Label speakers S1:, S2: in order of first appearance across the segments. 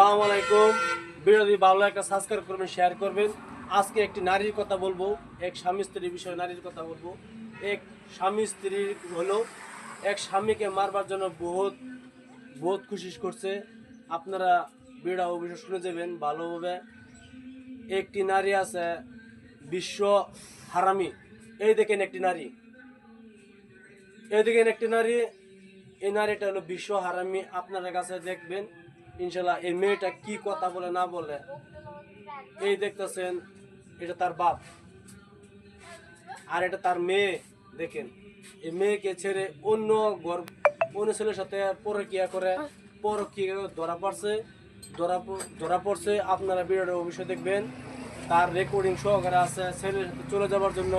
S1: আলাইকুম। বিরোধী ভালো একটা সাবস্ক্রাইব করবেন শেয়ার করবেন। আজকে একটি নারীর কথা বলব, এক স্বামী স্ত্রীর বিষয়ে নারীর কথা বলব। এক স্বামী স্ত্রী হলো, এক স্বামীকে মারবার জন্য বহুত বহুত খুশি করছে। আপনারা বিড়া অভিযোগ শুনে যাবেন ভালোভাবে। একটি নারী আছে, বিশ্ব হারামি। এই দেখেন একটি নারী। এই দেখেন একটি নারী। এই নারীটা হলো বিশ্ব হারামি। আপনারা কাছে দেখবেন ইনশাল্লাহ এই মেয়েটা কি কথা বলে, না বলে, এই দেখতেছেন, এটা তার বাপ। আর এটা তার মেয়ে, দেখেন। এই মেয়েকে ছেড়ে অন্য ঘর, অন্য ছেলের সাথে পরকিয়া করে, পরকিয়া ধরা পড়ছে, ধরা ধরা পড়ছে। আপনারা ভিডিওটা অবশ্যই দেখবেন। তার রেকর্ডিং সহকারে আছে, ছেলের চলে যাওয়ার জন্য।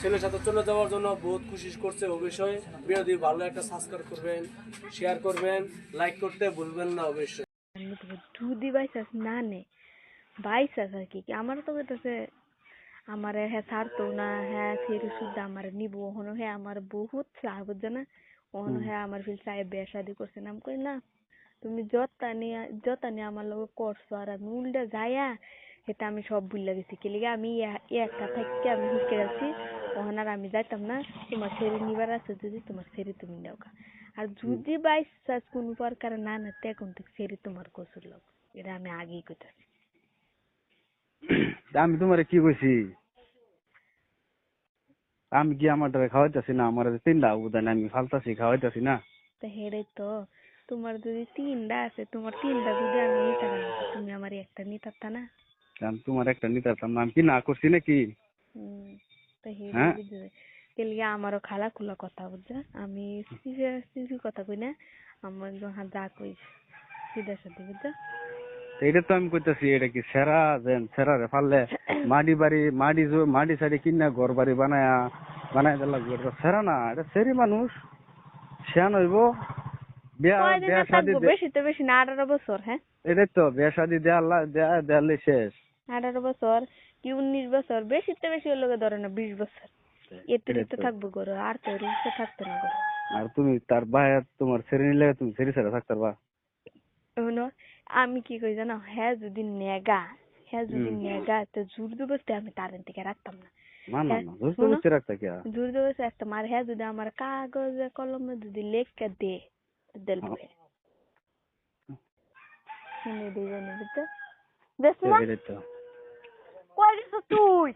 S1: ছেলের সাথে চলে যাওয়ার জন্য বহুত খুশি করছে অবশ্যই। বিরোধী ভালো একটা সাবস্ক্রাইব করবেন শেয়ার করবেন লাইক করতে ভুলবেন না অবশ্যই।
S2: দুধি বাইসাস না নে বাইসাস আর কি আমার তো কইতাছে আমারে হ্যাঁ ছাড়তো না হ্যাঁ ফিরে শুদ্ধ আমার নিব ওহনো হ্যাঁ আমার বহুত চাহ বুঝছ না? ওহনো হ্যাঁ আমার ফিল সাহেব বিয়া শাদি করছে না আমি কই না তুমি যতা নিয়ে যতা নিয়ে আমার লগে করছ আর আমি উল্টা যাইয়া এটা আমি সব ভুলে গেছি কি লিগে আমি ইয়া- একা থাকি আমি হুকে গেছি ওখানে আর আমি যাইতাম না তোমার ছেড়ে নিবার আছে যদি তোমার ছেড়ে তুমি নেও গা। আর যদি বাই চান্স কোনো প্রকার না না তখন তো ছেড়ে তোমার কসুর লোক এটা আমি আগেই কইতাছি
S3: তা আমি তোমারে কি কইছি আমি কি আমার দ্বারা খাওয়াইতেছি না আমার তিনটা উদান আমি ফালতাছি খাওয়াইতেছি না
S2: তা হেরে তো তোমার যদি তিনটা আছে তোমার তিনটা যদি আমি নিতে না তুমি আমার একটা নিতে না
S3: আমি তোমার একটা নিতে পারতাম না আমি কি না করছি নাকি
S2: হুম হেরে আমারও খালা খুলা কথা বুঝছা আমি কথা কই না আমার যা কই সিধা সাথে বুঝছা
S3: এটা তো আমি কইতাছি এটা কি সেরা যেন সেরা রে ফাললে মাটি বাড়ি মাটি মাটি সাড়ি কিনা ঘর বাড়ি বানায়া বানাই দিলা এটা সেরা না এটা সেরি মানুষ শিয়ান হইব বিয়া বিয়া শাদি
S2: বেশি তো বেশি না আঠারো বছর হ্যাঁ
S3: এটাই তো বিয়া শাদি দেয়াল্লা দেয়া দেয়ালে শেষ।
S2: আঠারো বছর কি উনিশ বছর? বেশি তো বেশি হলো ধরে না বিশ বছর। এতে
S3: এটাই
S2: তো। থাকব করো আর তো রিক্সা থাকতো না করো
S3: আর তুমি তার ভাইয়া তোমার ছেড়ে নিলে তুমি ছেড়ে ছেড়ে থাকতে পারবা?
S2: শোনো আমি কি কই জানো? হ্যাঁ যদি নেগা হ্যাঁ যদি নেগা তো জোর জবরদস্তি আমি তার থেকে রাখতাম না। হ্যাঁ, জোর জবরদস্তি রাখতাম। আর হ্যাঁ যদি আমার কাগজে কলমে যদি লেখা দে দিল
S3: হ্যাঁ।
S2: শুনে দিবে না বুঝতে দেখ না
S3: এটাই